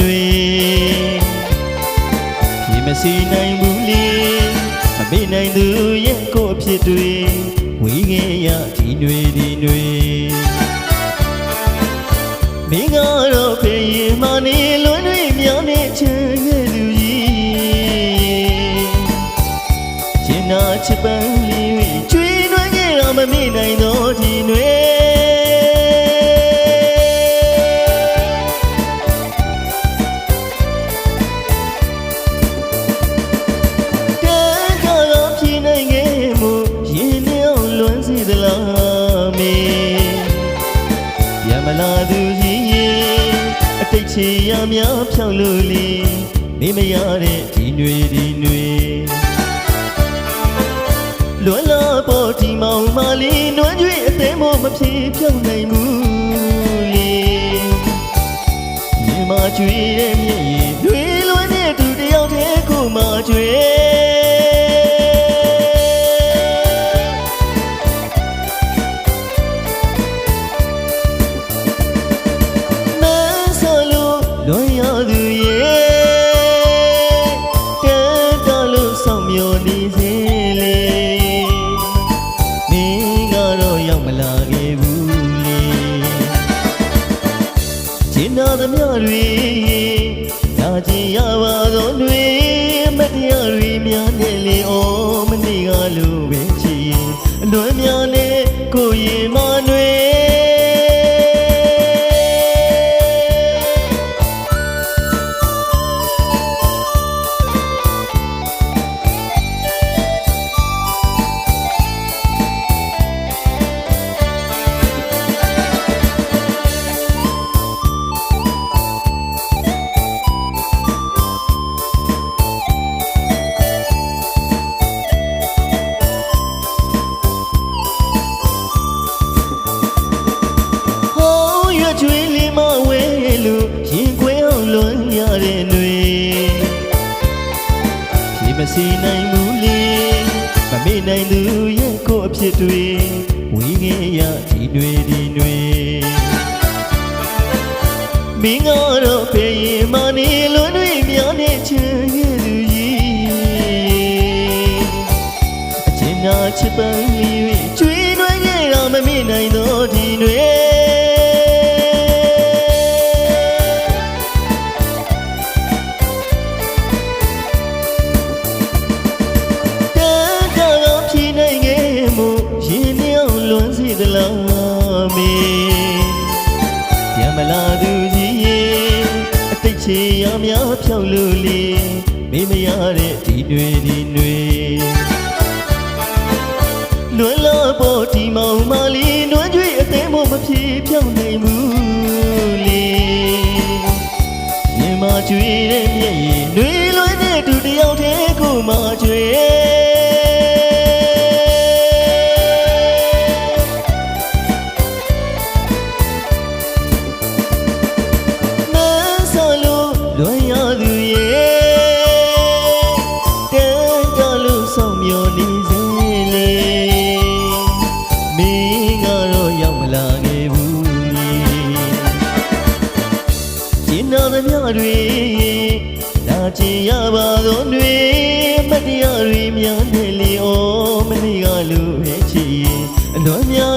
တွေဒီမစီနိုင်ဘူးလေမမေ့နိုင်သူရဲ့ကိုအဖြစ်တွေဝီးခဲ့ရဒီတွေဒီတွေမင်းကတော့ဖေးရင်မနေလွန်းတွေမြောင်းနေချင်ရဲ့လူကြီးကျင်နာချစ်ပန်း လာသူကြီးရင်အတိတ်ချေရများဖြောင်းလို့လေနေမရတဲ့ဒီຫນွေဒီຫນွေလွယ်လာပေါ်ဒီမောင်မလေးနွမ်းကြွေအသေးမမဖြေဖြောင်းနိုင်ဘူးလေမြင်မကြွေတဲ့မျ နာသမျှတွေနာကျင်ရပါသောတွေမတရားတွေများနေလေဩမနေ့ကလိုပဲချီရင်အလွမ်းများနဲ့ကိုယ်ရင် ရတဲ့နှွေဒီမစီနိုင်ဘူးလေမမေ့နိုင်သူရဲ့ကိုအဖြစ်တွေဝီးငယ်ရဒီနှွေဒီနှွေမင်းကတော့ဖေးရင်မနေလွန်တွေမြောင်းနေချင်ရဲ့သူကြီးအချင်းနာချစ်ပန်းလေး၍ကျွေးနှွေးရတော့မမေ့နိုင်သူ သလားမေရမလာသူကြီးရဲ့အတိတ်ချေရများဖြောက်လို့လေမေးမရတဲ့ဒီတွေဒီတွေလွန်လာပေါ်ဒီမောင်မလေးနွမ်းကြွေအသိမို့မဖြေဖြောက်နိုင်ဘူးလေရင်မကြွေတဲ့ မျှတွေနာကျင်ရပါသောတွေမတရားတွေများနေလေဩမနေ့ကလိုပဲချစ်ရင်အလွန်များ